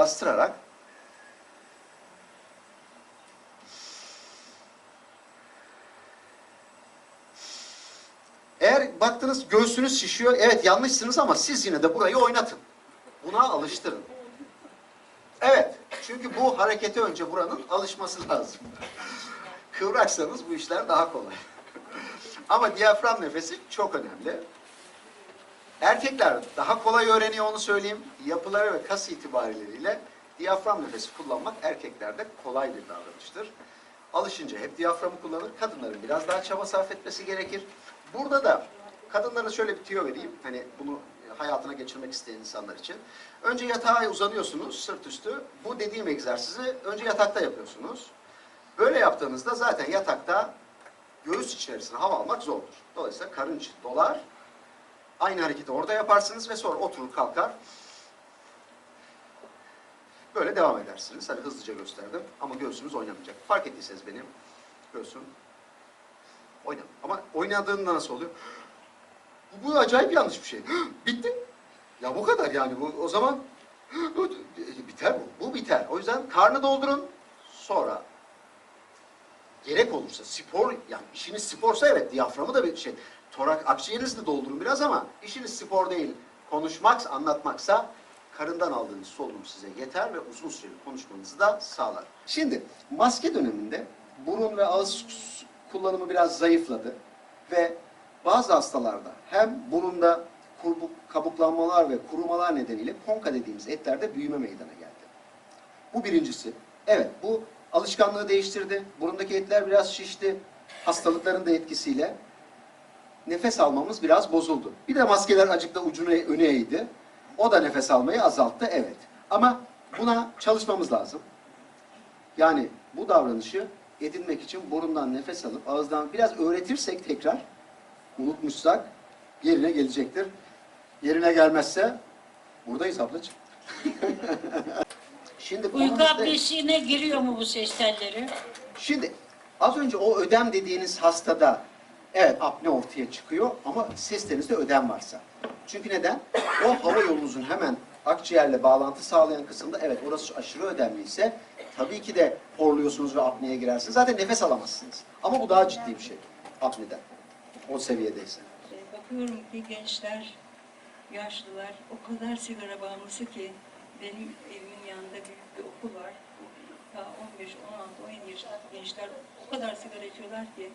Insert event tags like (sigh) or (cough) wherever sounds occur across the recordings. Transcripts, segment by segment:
bastırarak Eğer baktınız göğsünüz şişiyor, evet yanlışsınız ama siz yine de burayı oynatın. Buna alıştırın. Evet, çünkü bu harekete önce buranın alışması lazım. Kıvraksanız bu işler daha kolay. (laughs) ama diyafram nefesi çok önemli. Erkekler daha kolay öğreniyor onu söyleyeyim. Yapıları ve kas itibareleriyle diyafram nefesi kullanmak erkeklerde kolay bir davranıştır. Alışınca hep diyaframı kullanır. Kadınların biraz daha çaba sarf etmesi gerekir. Burada da kadınlara şöyle bir tüyo vereyim. Hani bunu hayatına geçirmek isteyen insanlar için. Önce yatağa uzanıyorsunuz sırt üstü. Bu dediğim egzersizi önce yatakta yapıyorsunuz. Böyle yaptığınızda zaten yatakta göğüs içerisine hava almak zordur. Dolayısıyla karın içi dolar. Aynı hareketi orada yaparsınız ve sonra oturur kalkar. Böyle devam edersiniz. Hani hızlıca gösterdim ama göğsünüz oynamayacak. Fark ettiyseniz benim göğsüm oynamıyor. Ama oynadığında nasıl oluyor? Bu, bu acayip yanlış bir şey. (gasps) Bitti. Ya bu kadar yani bu o zaman (gasps) biter bu. Bu biter. O yüzden karnı doldurun. Sonra gerek olursa spor yani işiniz sporsa evet diyaframı da bir şey torak akciğerinizi de doldurun biraz ama işiniz spor değil konuşmak anlatmaksa karından aldığınız solunum size yeter ve uzun süreli konuşmanızı da sağlar. Şimdi maske döneminde burun ve ağız kullanımı biraz zayıfladı ve bazı hastalarda hem burunda kurbuk, kabuklanmalar ve kurumalar nedeniyle konka dediğimiz etlerde büyüme meydana geldi. Bu birincisi. Evet bu alışkanlığı değiştirdi. Burundaki etler biraz şişti. Hastalıkların da etkisiyle nefes almamız biraz bozuldu. Bir de maskeler acık da ucunu öne eğdi. O da nefes almayı azalttı evet. Ama buna çalışmamız lazım. Yani bu davranışı edinmek için burundan nefes alıp ağızdan biraz öğretirsek tekrar unutmuşsak yerine gelecektir. Yerine gelmezse buradayız ablacığım. (laughs) Şimdi Uyku apnesiğine giriyor mu bu ses telleri? Şimdi az önce o ödem dediğiniz hastada evet apne ortaya çıkıyor ama sestenizde ödem varsa. Çünkü neden? O hava yolunuzun hemen akciğerle bağlantı sağlayan kısımda evet orası aşırı ödemliyse tabii ki de horluyorsunuz ve apneye girersiniz. Zaten nefes alamazsınız. Ama bu daha ciddi bir şey apneden. O seviyedeyse. E, Bakıyorum ki gençler, yaşlılar o kadar sigara bağımlısı ki benim evimin yanında büyük bir okul var. Daha 15, 16, 17 yaşındaki gençler o kadar sigara içiyorlar ki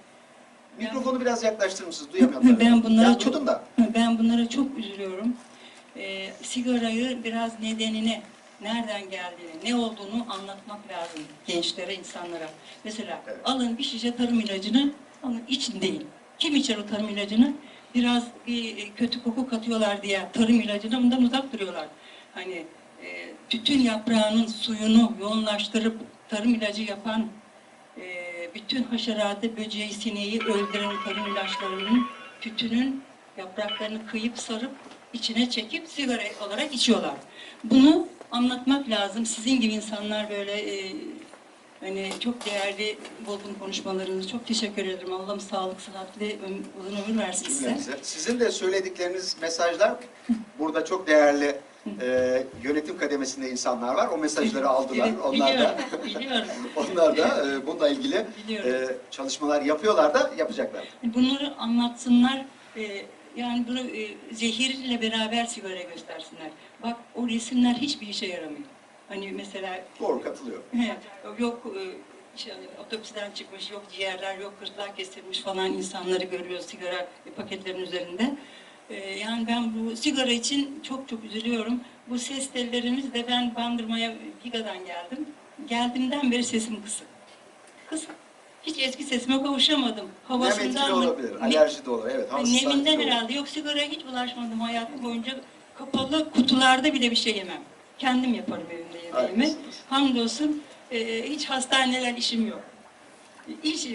Mikrofonu biraz yaklaştırır mısınız? Duyamıyorum. ben (laughs) bunlara Ya çok da. ben bunlara çok üzülüyorum. E, sigarayı biraz nedenini, nereden geldiğini, ne olduğunu anlatmak lazım gençlere, insanlara. Mesela Evet. alın bir şişe tarım ilacını, alın için değil. Kim içer o tarım ilacını? Biraz bir e, kötü koku katıyorlar diye tarım ilacını bundan uzak duruyorlar. Hani e, tütün yaprağının suyunu yoğunlaştırıp tarım ilacı yapan bütün haşeratı, böceği, sineği öldüren tarım ilaçlarının tütünün yapraklarını kıyıp sarıp içine çekip sigara olarak içiyorlar. Bunu anlatmak lazım. Sizin gibi insanlar böyle e, hani çok değerli bulgun konuşmalarınız. Çok teşekkür ederim. Allah'ım sağlık, sıhhat ve öm- uzun ömür versin size. Sizin de söyledikleriniz mesajlar burada çok değerli e, yönetim kademesinde insanlar var. O mesajları (laughs) aldılar. Evet, Onlar da biliyorum, (laughs) onlar da e, bununla ilgili Biliyorum. e, çalışmalar yapıyorlar da yapacaklar. Bunları anlatsınlar. e, yani bunu e, zehirle beraber sigara göstersinler. Bak o resimler hiçbir işe yaramıyor. Hani mesela Doğru katılıyor. He, (laughs) yok e, işte otopsiden çıkmış, yok ciğerler, yok gırtlağı kesilmiş falan insanları görüyoruz sigara paketlerin üzerinde. E, yani ben bu sigara için çok çok üzülüyorum. Bu ses tellerimiz de ben Bandırma'ya Giga'dan geldim. Geldiğimden beri sesim kısık. Kısık. Hiç eski sesime kavuşamadım. Etkili Havasından mı? olabilir, Ne- alerji de olur. Evet, Neminden herhalde. Yok sigaraya hiç bulaşmadım hayatım boyunca. Kapalı kutularda bile bir şey yemem. Kendim yaparım evimde yemeğimi. Hamdolsun e, hiç hastaneler işim yok. İş,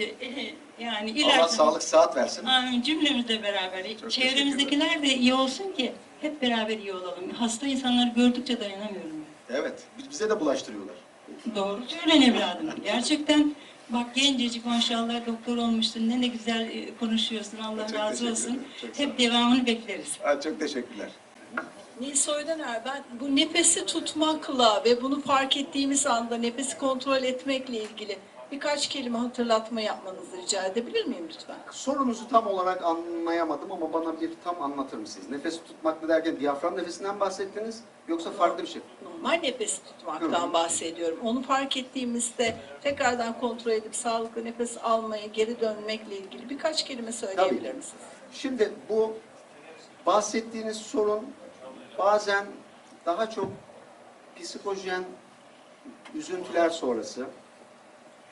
yani Allah ilaç... sağlık saat versin. Amin. Cümlemizle beraber. Çok Çevremizdekiler de iyi olsun ki hep beraber iyi olalım. Hasta insanları gördükçe dayanamıyorum. Evet, bize de bulaştırıyorlar. Doğru söylen evladım. Gerçekten bak gencecik maşallah doktor olmuşsun. Ne ne güzel e, konuşuyorsun. Allah Çok razı olsun. Hep devamını bekleriz. Ha, çok teşekkürler. Nils Oydener ben bu nefesi tutmakla ve bunu fark ettiğimiz anda nefesi kontrol etmekle ilgili birkaç kelime hatırlatma yapmanızı rica edebilir miyim lütfen? Sorunuzu tam olarak anlayamadım ama bana bir tam anlatır mısınız? Nefes tutmak derken diyafram nefesinden bahsettiniz yoksa farklı bir şey? Normal nefesi tutmaktan Hı. bahsediyorum. Onu fark ettiğimizde tekrardan kontrol edip sağlıklı nefes almaya geri dönmekle ilgili birkaç kelime söyleyebilir Tabii. misiniz? Şimdi bu bahsettiğiniz sorun bazen daha çok psikojen üzüntüler sonrası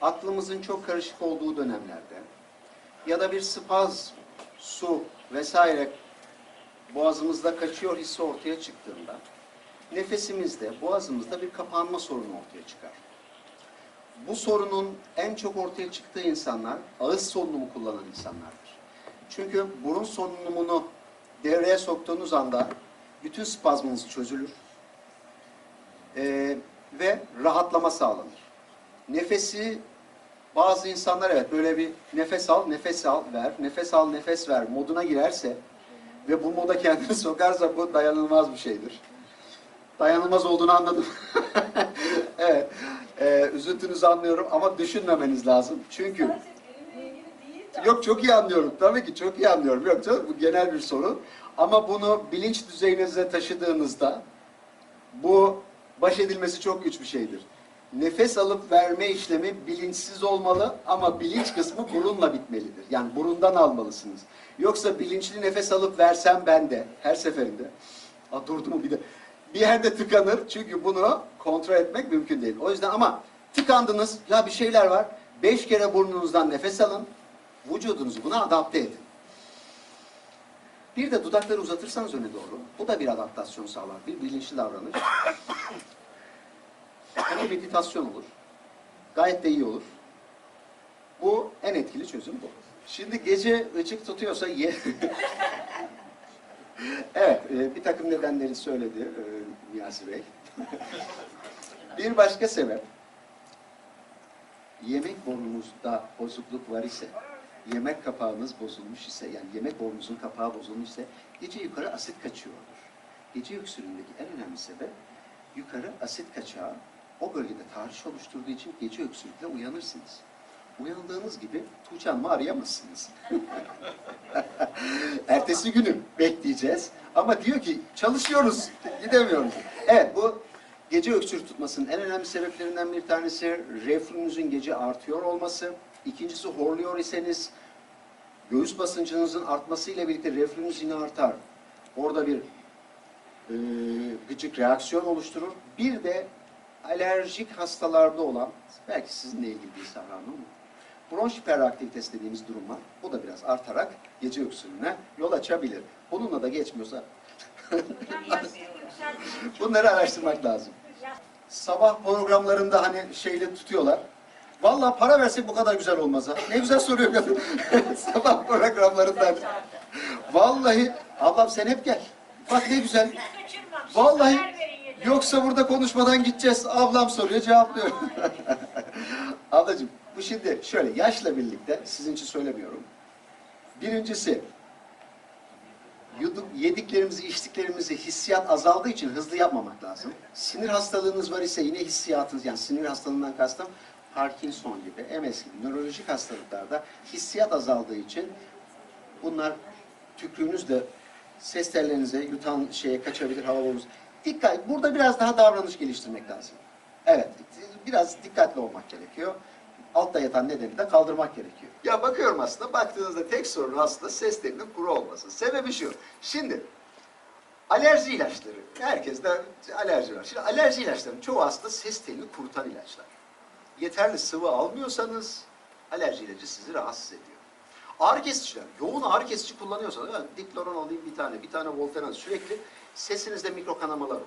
aklımızın çok karışık olduğu dönemlerde ya da bir spaz, su vesaire boğazımızda kaçıyor hissi ortaya çıktığında nefesimizde, boğazımızda bir kapanma sorunu ortaya çıkar. Bu sorunun en çok ortaya çıktığı insanlar ağız solunumu kullanan insanlardır. Çünkü burun solunumunu devreye soktuğunuz anda bütün spazmınız çözülür Ee, ve rahatlama sağlanır. Nefesi bazı insanlar evet böyle bir nefes al, nefes al, ver, nefes al, nefes ver moduna girerse ve bu moda kendini (laughs) sokarsa bu dayanılmaz bir şeydir. Dayanılmaz olduğunu anladım. (laughs) evet, ee, üzüntünüzü anlıyorum ama düşünmemeniz lazım. Çünkü Yok çok iyi anlıyorum. Tabii ki çok iyi anlıyorum. Yok canım bu genel bir sorun. Ama bunu bilinç düzeyinize taşıdığınızda bu baş edilmesi çok güç bir şeydir. Nefes alıp verme işlemi bilinçsiz olmalı ama bilinç kısmı burunla bitmelidir. Yani burundan almalısınız. Yoksa bilinçli nefes alıp versem ben de her seferinde. Aa, durdu mu bir de. Bir yerde tıkanır çünkü bunu kontrol etmek mümkün değil. O yüzden ama tıkandınız ya bir şeyler var. Beş kere burnunuzdan nefes alın. Vücudunuzu buna adapte edin. Bir de dudakları uzatırsanız öne doğru. Bu da bir adaptasyon sağlar. Bir bilinçli davranış. Hani meditasyon olur. Gayet de iyi olur. Bu en etkili çözüm bu. Şimdi gece ışık tutuyorsa ye... (laughs) evet, e, bir takım nedenleri söyledi e, Niyazi Bey. (laughs) bir başka sebep, yemek borunuzda bozukluk var ise, yemek kapağınız bozulmuş ise, yani yemek borunuzun kapağı bozulmuş ise, gece yukarı asit kaçıyordur. Gece öksürüğündeki en önemli sebep, yukarı asit kaçağı o bölgede tahriş oluşturduğu için gece öksürükle uyanırsınız. Uyandığınız gibi Tuğçe Hanım'ı arayamazsınız. (laughs) Ertesi günü bekleyeceğiz. Ama diyor ki çalışıyoruz, gidemiyoruz. Evet bu gece öksürük tutmasının en önemli sebeplerinden bir tanesi reflünüzün gece artıyor olması. İkincisi horluyor iseniz göğüs basıncınızın artmasıyla birlikte reflünüz yine artar. Orada bir e, gıcık reaksiyon oluşturur. Bir de alerjik hastalarda olan, belki sizinle ilgili bir Sahra Hanım, bronş hiperaktivitesi dediğimiz durum var. Bu da biraz artarak gece öksürüğüne yol açabilir. Bununla da geçmiyorsa (laughs) bunları araştırmak lazım. Sabah programlarında hani şeyle tutuyorlar. Vallahi para versek bu kadar güzel olmaz ha. Ne güzel soruyor kadın. (laughs) Sabah programlarında. Vallahi ablam sen hep gel. Bak ne güzel. Vallahi yoksa burada konuşmadan gideceğiz. Ablam soruyor cevaplıyor. (laughs) Ablacığım bu şimdi şöyle yaşla birlikte sizin için söylemiyorum. Birincisi yuduk, yediklerimizi, içtiklerimizi hissiyat azaldığı için hızlı yapmamak lazım. Sinir hastalığınız var ise yine hissiyatınız yani sinir hastalığından kastım Parkinson gibi, MS gibi nörolojik hastalıklarda hissiyat azaldığı için bunlar tükrüğünüzle ses tellerinize yutan şeye kaçabilir hava. Dikkat, burada biraz daha davranış geliştirmek lazım. Evet, biraz dikkatli olmak gerekiyor. Altta yatan nedeni de kaldırmak gerekiyor. Ya bakıyorum aslında, baktığınızda tek sorun aslında ses telinin kuru olması. Sebebi şu, şimdi alerji ilaçları, herkeste alerji var. Şimdi alerji ilaçlarının çoğu aslında ses telini kurutan ilaçlar. Yeterli sıvı almıyorsanız alerji ilacı sizi rahatsız ediyor. Ağrı kesiciler, yoğun ağrı kesici kullanıyorsanız, yani dikloron alayım bir tane, bir tane voltaren sürekli sesinizde mikro kanamalar olur.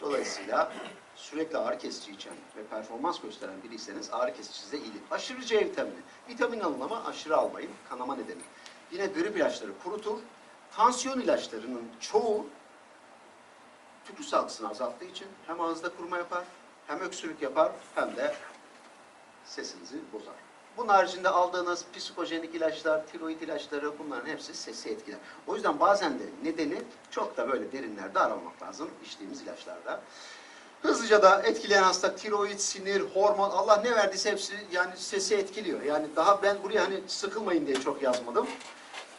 Dolayısıyla sürekli ağrı kesici içen ve performans gösteren biriyseniz ağrı kesici size iyi. Aşırı C vitamini. Vitamin alın ama aşırı almayın. Kanama nedeni. Yine grip ilaçları kurutur. Tansiyon ilaçlarının çoğu tükrü salgısını azalttığı için hem ağızda kuruma yapar, hem öksürük yapar, hem de sesinizi bozar. Bunun haricinde aldığınız psikojenik ilaçlar, tiroid ilaçları bunların hepsi sesi etkiler. O yüzden bazen de nedeni çok da böyle derinlerde aramamak lazım içtiğimiz ilaçlarda. Hızlıca da etkileyen hasta tiroid, sinir, hormon, Allah ne verdiyse hepsi yani sesi etkiliyor. Yani daha ben buraya hani sıkılmayın diye çok yazmadım.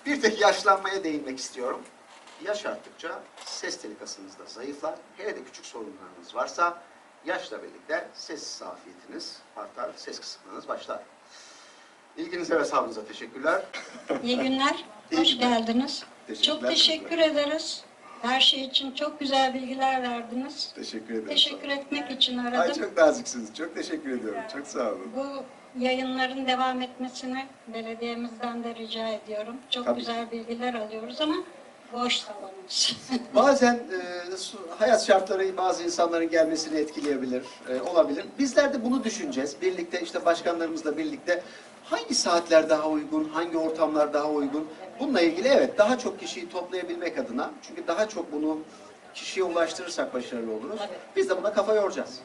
Bir tek yaşlanmaya değinmek istiyorum. Yaş arttıkça ses teli kasınız da zayıflar. Hele de küçük sorunlarınız varsa yaşla birlikte ses zafiyetiniz artar, ses kısıklığınız başlar. İlginize ve sabrınıza teşekkürler. İyi günler. Hoş günler. geldiniz. Teşekkürler. Çok teşekkür ederiz. Her şey için çok güzel bilgiler verdiniz. Teşekkür ederim. Teşekkür etmek için Ay aradım. çok naziksiniz. Çok teşekkür ediyorum. Çok sağ olun. Bu yayınların devam etmesini belediyemizden de rica ediyorum. Çok Tabii. güzel bilgiler alıyoruz ama boş salonumuz. (laughs) Bazen e, su- hayat şartları bazı insanların gelmesini etkileyebilir, e, olabilir. Bizler de bunu düşüneceğiz. Birlikte işte başkanlarımızla birlikte hangi saatler daha uygun, hangi ortamlar daha uygun? Bununla ilgili evet daha çok kişiyi toplayabilmek adına çünkü daha çok bunu kişiye ulaştırırsak başarılı oluruz. Biz de buna kafa yoracağız.